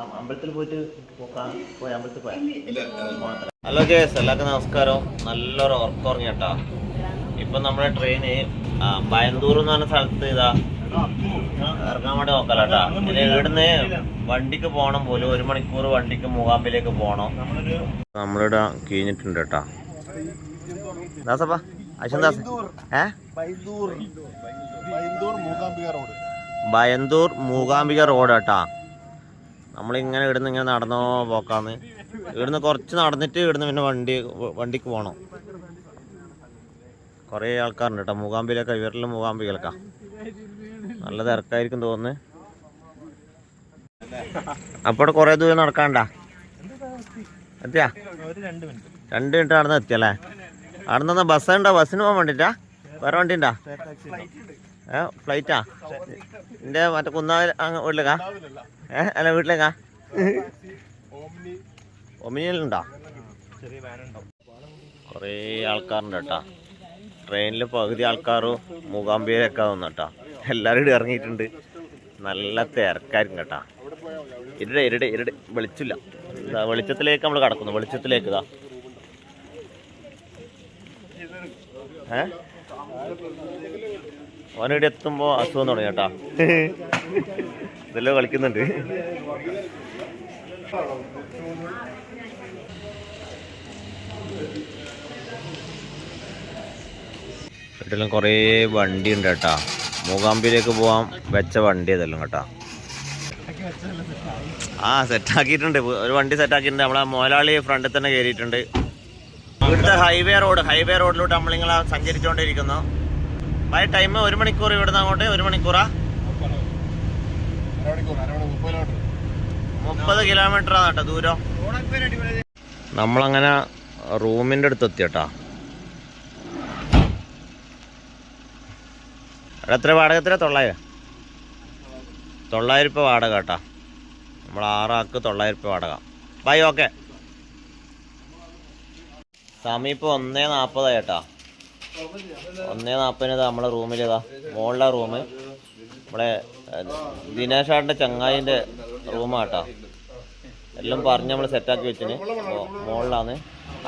അമ്പലത്തിൽ പോയിട്ട് പോയ അമ്പലത്തിൽ ഹലോ ജേസ് എല്ലാവർക്കും നമസ്കാരം. നല്ലൊരു ഉറക്കം ഉറങ്ങിട്ടാ ഇപ്പൊ നമ്മുടെ ട്രെയിന് ബയന്തൂർ എന്ന് പറഞ്ഞ സ്ഥലത്ത് ഇതാ ഇറങ്ങാൻ വേണ്ടി നോക്കലാട്ടാ. പിന്നെ ഇവിടുന്ന് വണ്ടിക്ക് പോകണം പോലും ഒരു മണിക്കൂർ വണ്ടിക്ക് മൂകാമ്പിലേക്ക് പോകണം. നമ്മളിവിടെ കീഞ്ഞിട്ടുണ്ട് കേട്ടാ ദാസപ്പാ ഏ? ബയന്തൂർ മൂകാംബിക റോഡ്. ബയന്തൂർ മൂകാംബിക റോഡ് കേട്ടാ നമ്മളിങ്ങനെ ഇവിടുന്ന് ഇങ്ങനെ നടന്നോ പോക്കാന്ന്. ഇവിടുന്ന് കുറച്ച് നടന്നിട്ട് ഇവിടുന്ന് പിന്നെ വണ്ടി വണ്ടിക്ക് പോകണം കുറേ ആൾക്കാരുണ്ട് കേട്ടോ മൂകാംബിയിലൊക്കെ മൂകാമ്പി കേൾക്കാം നല്ല തിരക്കായിരിക്കും തോന്നുന്നു. അപ്പോൾ കുറേ ദൂരം നടക്കാണ്ടാ? എത്തിയാ? രണ്ട് മിനിറ്റ് നടന്ന് എത്തിയല്ലേ അവിടെ നിന്ന് ബസ് ഉണ്ടോ ബസ്സിന് പോകാൻ വേണ്ടിട്ടാ? വേറെ വണ്ടി ഉണ്ടോ ഏ ഫ്ലൈറ്റാ എന്റെ മറ്റേ കുന്നാവിൽ അങ്ങ് വീട്ടിലേക്കാ? ഏ അല്ല വീട്ടിലേക്കാ? ഒമിനിയിലുണ്ടോ? കുറേ ആൾക്കാരുണ്ട് കേട്ടാ. ട്രെയിനിൽ പകുതി ആൾക്കാരും മൂകാംബിയിലൊക്കെ വന്നു കേട്ടാ. എല്ലാവരും ഇവിടെ ഇറങ്ങിയിട്ടുണ്ട്. നല്ല തിരക്കായിരിക്കും കേട്ടാ. ഇരുടെ ഇരുടെ ഇരുടെ. വെളിച്ചില്ല വെളിച്ചത്തിലേക്ക് നമ്മൾ കടക്കുന്നു. വെളിച്ചത്തിലേക്ക് ഇതാ. ഏ? ഓനിവിടെ എത്തുമ്പോ അസുഖം തുടങ്ങി കേട്ടാ. ഇതെല്ലാം കളിക്കുന്നുണ്ട്. വീട്ടിലും കുറേ വണ്ടി ഉണ്ട് കേട്ടാ. മൂകാമ്പിയിലേക്ക് പോവാൻ വെച്ച വണ്ടി ഇതെല്ലാം കേട്ടാ. ആ സെറ്റാക്കിയിട്ടുണ്ട്. ഒരു വണ്ടി സെറ്റാക്കിയിട്ടുണ്ട്. നമ്മളെ മോലാളി ഫ്രണ്ടിൽ തന്നെ കയറിയിട്ടുണ്ട്. ഇവിടുത്തെ ഹൈവേ റോഡ് ഹൈവേ റോഡിലോട്ട് നമ്മളിങ്ങനെ സഞ്ചരിച്ചുകൊണ്ടിരിക്കുന്നു ബൈ ടൈം ഒരു മണിക്കൂർ ഇവിടുന്ന് അങ്ങോട്ട് ഒരു മണിക്കൂറാ. മുപ്പത് കിലോമീറ്റർ ആണ് കേട്ടോ ദൂരം. നമ്മളങ്ങനെ റൂമിന്റെ അടുത്ത് എത്തിയട്ടാ എത്ര വാടക? എത്ര? തൊള്ളായിരം. തൊള്ളായിരം രൂപ വാടക കേട്ടാ. നമ്മൾ ആറാക്ക് തൊള്ളായിരം രൂപ വാടക. ബൈ ഓക്കെ സമയം ഇപ്പോൾ ഒന്നേ നാൽപ്പതായി കേട്ടാ. ഒന്നേ നാൽപ്പതിന് നമ്മളെ റൂമിലേതാ മോളിലെ റൂം നമ്മളെ ദിനേശാട്ടിന്റെ ചങ്ങായിന്റെ റൂമാട്ടാ. എല്ലാം പറഞ്ഞ് നമ്മൾ സെറ്റാക്കി വെച്ചിന്. മുകളിലാണ്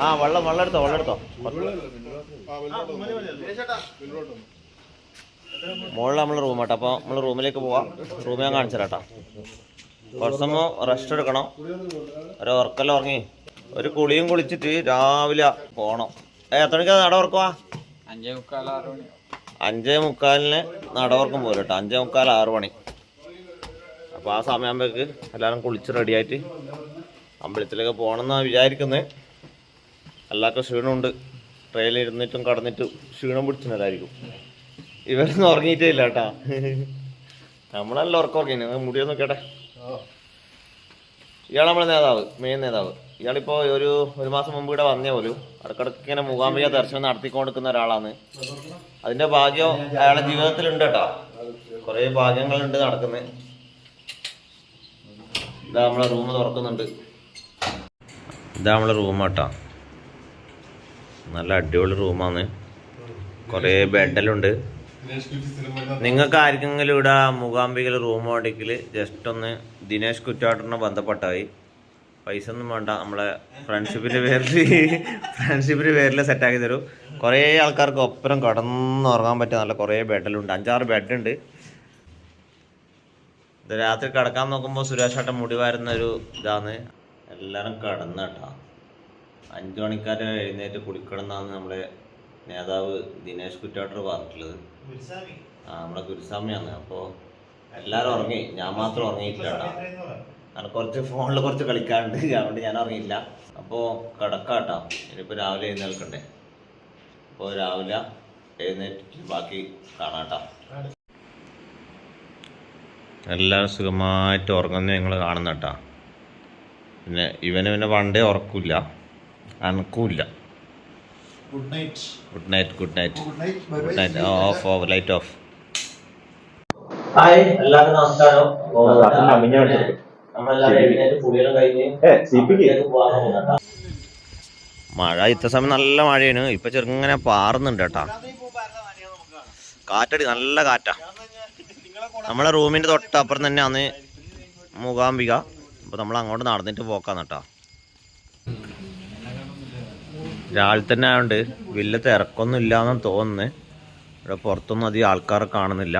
ആ വെള്ളം വെള്ളം എടുത്തോ വെള്ളം എടുത്തോ. മുകളിൽ നമ്മൾ റൂം ആട്ടോ അപ്പോൾ നമ്മൾ റൂമിലേക്ക് പോവാം. റൂമ് ഞാൻ കാണിച്ചു തരാട്ടോ റെസ്റ്റ് എടുക്കണം. ഒരു ഉറക്കെല്ലാം ഉറങ്ങി. ഒരു കുളിയും കുളിച്ചിട്ട് രാവിലെ പോകണം ഏ എത്ര മണിക്കാ നട ഉറക്കുവാ അഞ്ചേ മുക്കാൽ ആറ് മണി. അഞ്ചേ മുക്കാലിന് നടവർക്കും പോലും കേട്ടോ. അഞ്ചേ മുക്കാൽ ആറ് മണി. അപ്പോൾ ആ സമയമാകുമ്പോഴേക്ക് എല്ലാവരും കുളിച്ച് റെഡിയായിട്ട് അമ്പലത്തിലേക്ക് പോകണമെന്നാണ് വിചാരിക്കുന്നത് എല്ലാവർക്കും ക്ഷീണമുണ്ട്. ട്രെയിനിൽ ഇരുന്നിട്ടും കടന്നിട്ടും ക്ഷീണം പിടിച്ചിട്ടുണ്ടായിരിക്കും ഇവരൊന്നും ഉറങ്ങിയിട്ടേ ഇല്ല കേട്ടാ. നമ്മളെല്ലാം ഉറക്കം ഉറങ്ങി മുടിയൊന്നും കേട്ടെ ഇയാൾ നമ്മുടെ നേതാവ് മെയിൻ നേതാവ്. ഇയാളിപ്പോൾ ഒരു ഒരു മാസം മുമ്പ് ഇവിടെ വന്നേ പോലും. ഇടക്കിടക്ക് ഇങ്ങനെ മൂകാംബിക ദർശനം നടത്തിക്കൊണ്ടിരിക്കുന്ന ഒരാളാണ്. അതിന്റെ ഭാഗ്യം അയാളുടെ ജീവിതത്തിലുണ്ട് കേട്ടോ. കുറേ ഭാഗ്യങ്ങളുണ്ട് നടക്കുന്നത് ഇതാ നമ്മളെ റൂം തുറക്കുന്നുണ്ട്. ഇതാ നമ്മളെ റൂം കേട്ടോ. നല്ല അടിപൊളി റൂമാണ്. കുറേ ബെഡെല്ലാം നിങ്ങൾക്ക് ആർക്കെങ്കിലും ഇവിടെ മൂകാംബികയിൽ റൂം ഉണ്ടെങ്കിൽ ജസ്റ്റ് ഒന്ന് ദിനേശ് കുറ്റാട്ടനെ ബന്ധപ്പെട്ടായി. പൈസ ഒന്നും വേണ്ട നമ്മളെ ഫ്രണ്ട്ഷിപ്പിന്റെ പേരിൽ ഫ്രണ്ട്ഷിപ്പിന്റെ പേരിൽ സെറ്റാക്കി തരും. കുറേ ആൾക്കാർക്ക് ഒപ്പരം കടന്നുറങ്ങാൻ പറ്റിയ നല്ല കുറേ ബെഡെല്ലാം അഞ്ചാറ് ബെഡുണ്ട്. ഇത് രാത്രി കിടക്കാൻ നോക്കുമ്പോൾ സുരേഷ് ഏട്ടൻ മുടി വരുന്ന ഒരു ഇതാണ്. എല്ലാവരും കിടന്ന കേട്ടോ. അഞ്ചു മണിക്കാരെ എഴുന്നേറ്റ് കുടിക്കണം എന്നാണ് നമ്മുടെ നേതാവ് ദിനേശ് കുറ്റാട്ടർ പറഞ്ഞിട്ടുള്ളത്. ആ നമ്മുടെ ഗുരുസ്വാമിയാണ്. അപ്പോൾ എല്ലാവരും ഉറങ്ങി. ഞാൻ മാത്രം ഉറങ്ങിയിട്ടില്ല കേട്ടോ. കാരണം കുറച്ച് ഫോണിൽ കുറച്ച് കളിക്കാറുണ്ട് അതുകൊണ്ട് ഞാൻ ഉറങ്ങിയില്ല. അപ്പോൾ കിടക്കാട്ടോ ഇനിയിപ്പോൾ രാവിലെ എഴുന്നേൽക്കണ്ടേ. അപ്പോൾ രാവിലെ എഴുന്നേറ്റ് ബാക്കി കാണാട്ടോ എല്ലാവരും സുഖമായിട്ട് ഉറങ്ങുന്ന ഞങ്ങൾ കാണുന്നട്ടാ പിന്നെ ഇവന് പിന്നെ പണ്ടേ ഉറക്കില്ല. അനക്കൂല്ല. Good night good night good night good night bye good night off off light off hi എല്ലാവർക്കും നമസ്കാരം. മഴ ഇത്ര സമയം നല്ല മഴയാണ്. ഇപ്പൊ ചെറുങ്ങനെ പാറുന്നുണ്ട് കേട്ടാ. കാറ്റടി നല്ല കാറ്റാ. നമ്മളെ റൂമിന്റെ തൊട്ടപ്പുറം തന്നെയാണ് മൂകാംബിക അപ്പൊ നമ്മൾ അങ്ങോട്ട് നടന്നിട്ട് പോക്കാന്ന് കേട്ടോ. രാവിലെ തന്നെ ആയതുകൊണ്ട് വലിയ തിരക്കൊന്നും ഇല്ലാന്ന് തോന്നുന്നു. ഇവിടെ പുറത്തൊന്നും അധികം ആൾക്കാരെ കാണുന്നില്ല.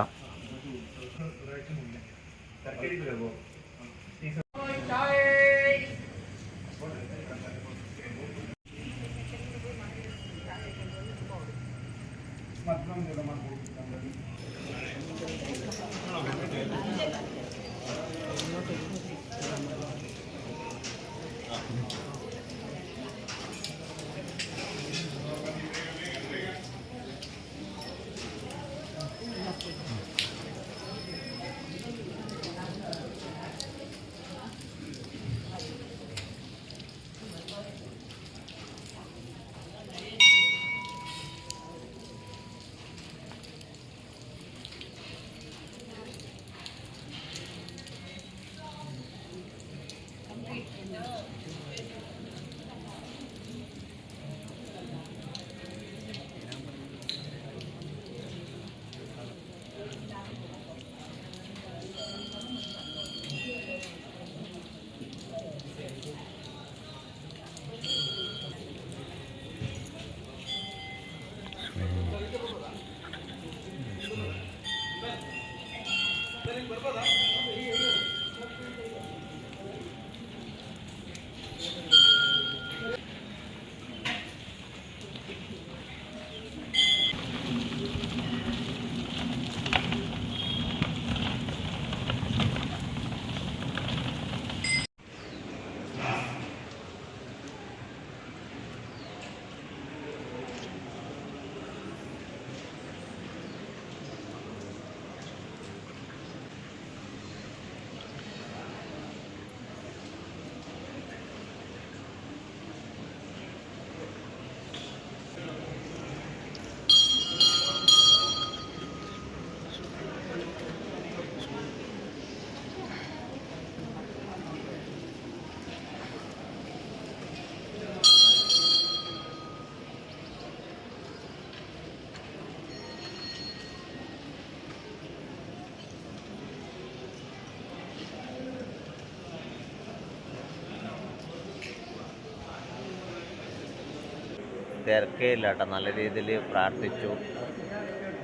തിരക്കേ ഇല്ല കേട്ടോ നല്ല രീതിയിൽ പ്രാർത്ഥിച്ചു.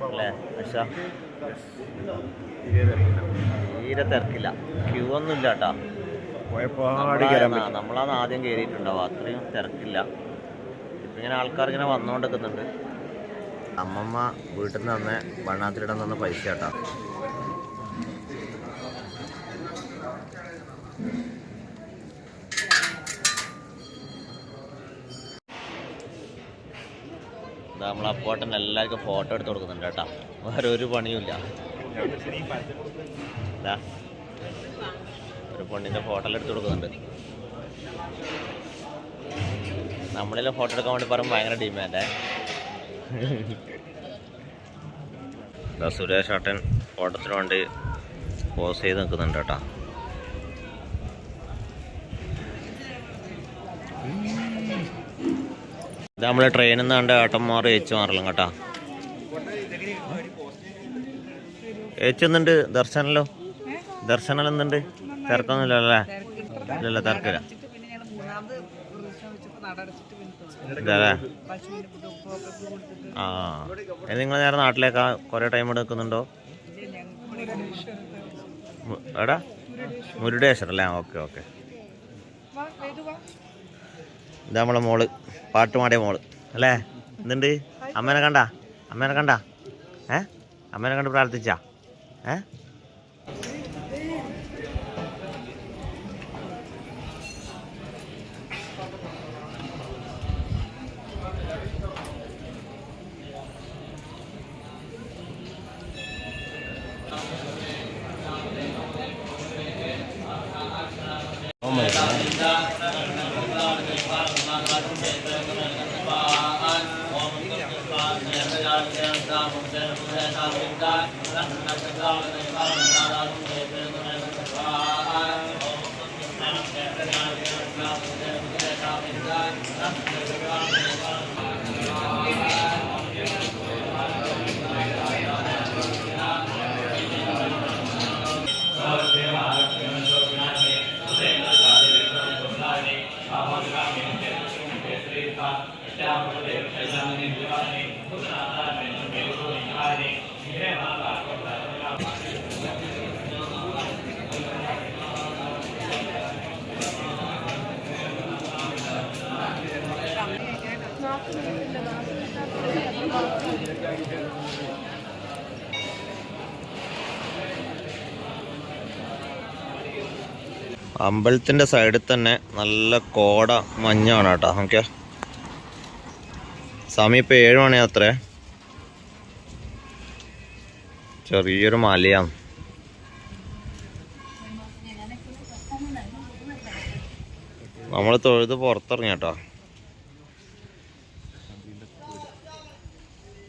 അല്ലേ പക്ഷ തീരെ തിരക്കില്ല. ക്യൂ ഒന്നും ഇല്ല കേട്ടോ നമ്മളാ- നമ്മളാണ് ആദ്യം കയറിയിട്ടുണ്ടാവും. അത്രയും തിരക്കില്ല. ഇപ്പം ഇങ്ങനെ ആൾക്കാർ ഇങ്ങനെ വന്നുകൊണ്ടിരിക്കുന്നുണ്ട് അമ്മമ്മ വീട്ടിൽ നിന്ന് തന്നെ വണ്ണാത്തിലിടം തന്ന പൈസ കേട്ടോ. നമ്മൾ അപ്പോട്ടൻ എല്ലാവർക്കും ഫോട്ടോ എടുത്ത് കൊടുക്കുന്നുണ്ട് കേട്ടോ. വേറെ ഒരു പണിയുമില്ല ഒരു പൊണ്ണിന്റെ ഫോട്ടോ എടുത്ത് കൊടുക്കുന്നുണ്ട്. നമ്മളെല്ലാം ഫോട്ടോ എടുക്കാൻ വേണ്ടി പറയുമ്പോൾ ഭയങ്കര ഡിമാൻഡേ. സുരേഷ് ഏട്ടൻ ഫോട്ടോത്തിന് വേണ്ടി പോസ് ചെയ്ത് നിൽക്കുന്നുണ്ട് കേട്ടോ. ഇത് നമ്മൾ ട്രെയിനിൽ നിന്ന് കണ്ട ഏട്ടന്മാർ ഏച്ചു മാറലും കേട്ടാ. ഏച്ചുന്നുണ്ട് ദർശനല്ലോ? ദർശനം എന്തുണ്ട്? തിരക്കൊന്നുമില്ല അല്ലേ? ഇല്ലല്ല തിരക്കില്ല. ആ. നിങ്ങൾ നേരെ നാട്ടിലേക്കാ കുറേ ടൈം എടുക്കുന്നുണ്ടോ എടാ മുരുടേശ്വർ അല്ലേ ഓക്കെ ഓക്കെ. ഇതാ നമ്മളെ മോൾ. പാട്ടുമാടിയ മോൾ. അല്ലേ? എന്തുണ്ട്? അമ്മേനെ കണ്ട? അമ്മേനെ കണ്ട? ഏ? അമ്മേനെ കണ്ട് പ്രാർത്ഥിച്ചാ? ഏ? Oh my God. Thank you. അമ്പലത്തിന്റെ സൈഡിൽ തന്നെ നല്ല കോട മഞ്ഞാണ് കേട്ടോ നോക്കിയാ സമയം ഇപ്പൊ ഏഴ് മണി അത്രേ. ചെറിയൊരു മലയാണ് നമ്മൾ തൊഴുത് പുറത്തിറങ്ങി കേട്ടോ.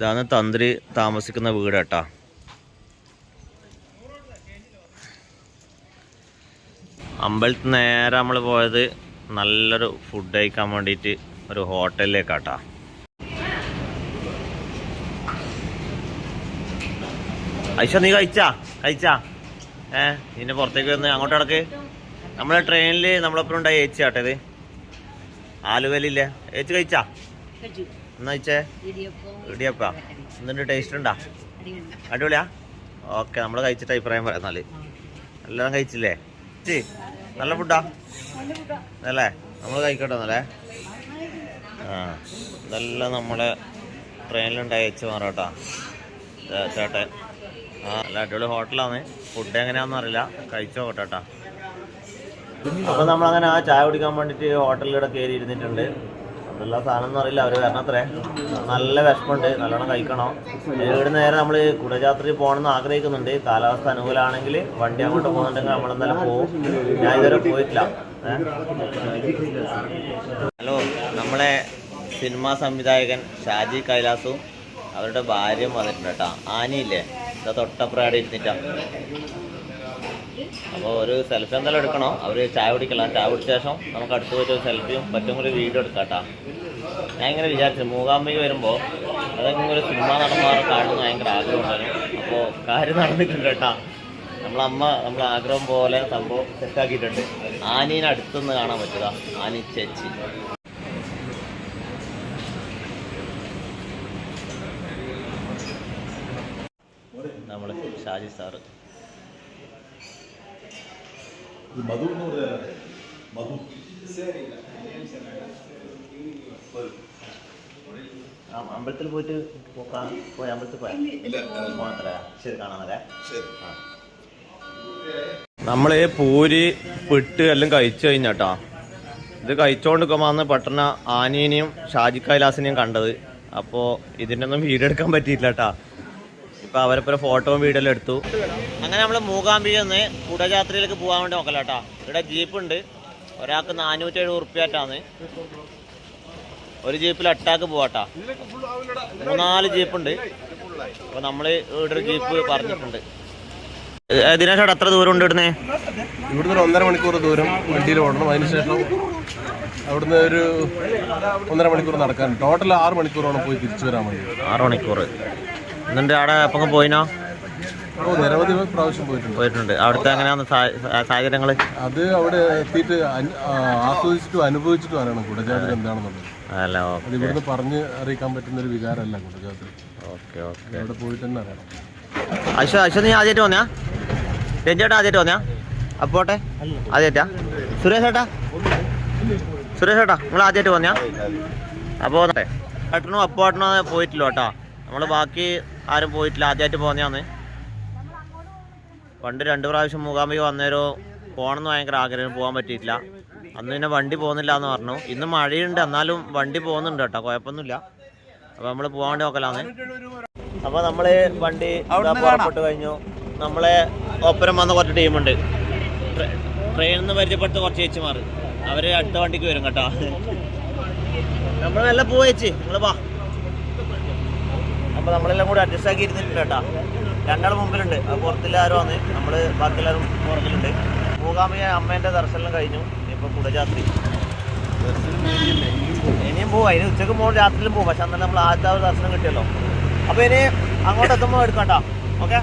ഇതാണ് തന്ത്രി താമസിക്കുന്ന വീട് കേട്ടാ അമ്പലത്തിൽ നേരെ നമ്മൾ പോയത് നല്ലൊരു ഫുഡ് കഴിക്കാൻ വേണ്ടിയിട്ട് ഒരു ഹോട്ടലിലേക്കാട്ടാ. ഐഷ നീ കഴിച്ചാ? കഴിച്ചാ? ഏ നിന്നെ പുറത്തേക്ക് വന്ന് അങ്ങോട്ട് കിടക്ക് നമ്മളെ ട്രെയിനിൽ നമ്മളൊപ്പം ഉണ്ടായി ഏച്ചി ആട്ടെ ഇത്. ആലുവേലില്ലേ ഏച്ചി കഴിച്ചാ. എന്നാ കഴിച്ചേ ഇടിയപ്പാ. എന്തുണ്ട് ടേസ്റ്റ് ഉണ്ടാ? അടിപൊളിയാ? ഓക്കെ നമ്മൾ കഴിച്ചിട്ട് അഭിപ്രായം പറയാം എല്ലാം കഴിച്ചില്ലേ? നല്ല ഫുഡാ അല്ലേ? നമ്മൾ കഴിക്കട്ടെ എന്നല്ലേ ആ ഇതെല്ലാം നമ്മളെ ട്രെയിനിലുണ്ടായി അയച്ചു മാറാട്ടാ ചേട്ടൻ. ആ നല്ല അടിപൊളി ഹോട്ടലാണ്. ഫുഡ് എങ്ങനെയാണെന്ന് അറിയില്ല. കഴിച്ചു നോക്കട്ടെ കേട്ടാ. അപ്പോൾ നമ്മളങ്ങനെ ആ ചായ കുടിക്കാൻ വേണ്ടിയിട്ട് ഹോട്ടലിലൂടെ കയറി ഇരുന്നിട്ടുണ്ട്. അതെല്ലാ സാധനം എന്ന് അറിയില്ല അവർ വരണത്രേ നല്ല വിഷമുണ്ട് നല്ലോണം കഴിക്കണം. ഇവിടെ നേരെ നമ്മൾ കുടജാത്രയിൽ പോകണമെന്ന് ആഗ്രഹിക്കുന്നുണ്ട്. കാലാവസ്ഥ അനുകൂലമാണെങ്കിൽ വണ്ടി അങ്ങോട്ട് പോകുന്നുണ്ടെങ്കിൽ നമ്മളെന്തായാലും പോകും ഞാൻ ഇതുവരെ പോയിട്ടില്ല. ഹലോ നമ്മളെ സിനിമാ സംവിധായകൻ ഷാജി കൈലാസും അവരുടെ ഭാര്യയും വന്നിട്ടുണ്ട് കേട്ടോ. ആനയില്ലേ? ഇതാ തൊട്ടപ്പുറം ഇരുന്നിട്ടാ. അപ്പോൾ ഒരു സെൽഫി എന്തായാലും എടുക്കണം. അവർ ചായ കുടിക്കണം ചായ കുടിച്ച ശേഷം നമുക്ക് അടുത്ത് പോയിട്ട് ഒരു സെൽഫിയും പറ്റും കൂടി വീഡിയോ എടുക്കാം ഞാൻ ഇങ്ങനെ വിചാരിച്ചു. മൂകാംബിക വരുമ്പോൾ അതെങ്ങനെ ഒരു സിനിമ നടന്മാരെ കാണുന്ന ഭയങ്കര ആഗ്രഹമുണ്ടായിരുന്നു. അപ്പോൾ കാര്യം നടന്നിട്ടുണ്ട് കേട്ടോ. നമ്മളമ്മ നമ്മളെ ആഗ്രഹം പോലെ സംഭവം സെറ്റാക്കിയിട്ടുണ്ട് ആനീനെ അടുത്തുനിന്ന് കാണാൻ പറ്റുക. ആനി ചേച്ചി. നമ്മൾ ഷാജി സാറ്. മധു എന്ന് പറഞ്ഞാൽ മധു. അമ്പലത്തിൽ പോയിട്ട് പോക്കാ. പോയി അമ്പലത്തിൽ പോയാ. പോണത്രേ ശരി കാണാനല്ലേ നമ്മൾ പൂരി പിട്ട് എല്ലാം കഴിച്ചു കഴിഞ്ഞാട്ടാ. ഇത് കഴിച്ചോണ്ട് കഴിച്ചോണ്ടിരിക്കുമ്പോന്ന് പെട്ടെന്ന് ആനീനെയും ഷാജി കൈലാസിനെയും കണ്ടത്. അപ്പോൾ ഇതിന്റെ ഒന്നും വീഡിയോ എടുക്കാൻ പറ്റിയില്ല കേട്ടാ ഇപ്പൊ അവരെപ്പോ ഫോട്ടോയും വീഡിയോ എല്ലാം എടുത്തു. അങ്ങനെ നമ്മൾ മൂകാംബിക നിന്ന് കുടജാത്രയിലേക്ക് പോകാൻ വേണ്ടി നോക്കല കേട്ടാ ഇവിടെ ജീപ്പ് ഉണ്ട്. ഒരാൾക്ക് നാനൂറ്റി എഴുപത് ഉറുപ്പ്യായിട്ടാണ്. ഒരു ജീപ്പിൽ എട്ടാക്ക് പോവാട്ടാ മൂന്നാൽ ജീപ്പുണ്ട് അപ്പൊ നമ്മൾ ഇവിടെ ഒരു ജീപ്പ് പറഞ്ഞിട്ടുണ്ട്. ദിനേശോട് എത്ര ദൂരം ഉണ്ട് ഇവിടുന്ന്? ഇവിടുന്ന് ഒരു ഒന്നര മണിക്കൂർ ദൂരം വണ്ടിയിൽ ഓടണം. അതിനുശേഷം അവിടുന്ന് ഒരു ഒന്നര മണിക്കൂർ നടക്കാൻ ടോട്ടൽ ആറ് മണിക്കൂറാണ് പോയി തിരിച്ചു വരാൻ വേണ്ടി. ആറ് മണിക്കൂർ എന്നിട്ട് അവിടെ എപ്പം പോയിനോ? നിരവധി പ്രാവശ്യം പോയിട്ടുണ്ട്. പോയിട്ടുണ്ട്. അവിടുത്തെ എങ്ങനെയാന്ന് സാ- സാ- അത് അവിടെ എത്തിയിട്ട് ആസ്വദിച്ചിട്ടും അനുഭവിച്ചിട്ടും അറിയണം കുടജാതി എന്താണെന്നുള്ളത്. അല്ല അത് ഇവിടുന്ന് പറഞ്ഞ് അറിയിക്കാൻ പറ്റുന്ന ഒരു വികാരമല്ല കുടജാതി ഓക്കെ ഓക്കെ. അവിടെ പോയിട്ട് തന്നെ അറിയണം അശ്വ അശ്വ നീ ആദ്യമായിട്ട് വന്നാ രഞ്ജേട്ടാ ആദ്യമായിട്ട് വന്നാ അപ്പോട്ടെ ആദ്യമായിട്ടാ? സുരേഷ് ഏട്ടാ? സുരേഷ് ഏട്ടാ നിങ്ങൾ ആദ്യമായിട്ട് വന്നാ. അപ്പോൾ ഏട്ടനും അപ്പോട്ടനും പോയിട്ടില്ല കേട്ടോ. നമ്മൾ ബാക്കി ആരും പോയിട്ടില്ല. ആദ്യമായിട്ട് പോകുന്നതാണ് പണ്ട് രണ്ട് പ്രാവശ്യം മൂകാംബിക വന്നേരോ പോകണമെന്ന് ഭയങ്കര ആഗ്രഹം. പോകാൻ പറ്റിയിട്ടില്ല. അന്ന് പിന്നെ വണ്ടി പോകുന്നില്ല എന്ന് പറഞ്ഞു. ഇന്ന് മഴയുണ്ട്. എന്നാലും വണ്ടി പോകുന്നുണ്ട് കേട്ടോ. കുഴപ്പമൊന്നുമില്ല. അപ്പോൾ നമ്മൾ പോകാൻ വേണ്ടി നോക്കലാന്ന് അപ്പൊ നമ്മൾ വണ്ടി പുറപ്പെട്ടു കഴിഞ്ഞു. നമ്മളെ ഒപ്പരം വന്ന കുറച്ച് ടീമുണ്ട്. ട്രെയിനിൽ നിന്ന് പരിചയപ്പെടുത്ത കുറച്ച് ചേച്ചിമാർ അവർ അടുത്ത വണ്ടിക്ക് വരും കേട്ടോ. നമ്മൾ നല്ല പോയേച്ചി നിങ്ങൾ വാ. അപ്പൊ നമ്മളെല്ലാം കൂടി അഡ്ജസ്റ്റ് ആക്കി ഇരുന്നിട്ടുണ്ട് കേട്ടോ. രണ്ടാൾ മുമ്പിലുണ്ട്. അത് പുറത്തില്ലാരും നമ്മൾ ബാക്കിയെല്ലാരും പുറത്തിലുണ്ട് പുറകിലുണ്ട്. മൂകാംബിക അമ്മേന്റെ ദർശനം കഴിഞ്ഞു. ഇപ്പൊ കുടജാത്രി. ഇനിയും പോവും. അതിന് ഉച്ചയ്ക്ക് പോകും രാത്രിയിലും പോവും. പക്ഷെ അന്നേരം നമ്മൾ ആദ്യത്തെ ദർശനം കിട്ടിയല്ലോ. അപ്പൊ ഇനി അങ്ങോട്ട് എത്തുമ്പോൾ എടുക്കട്ടോ ഓക്കെ?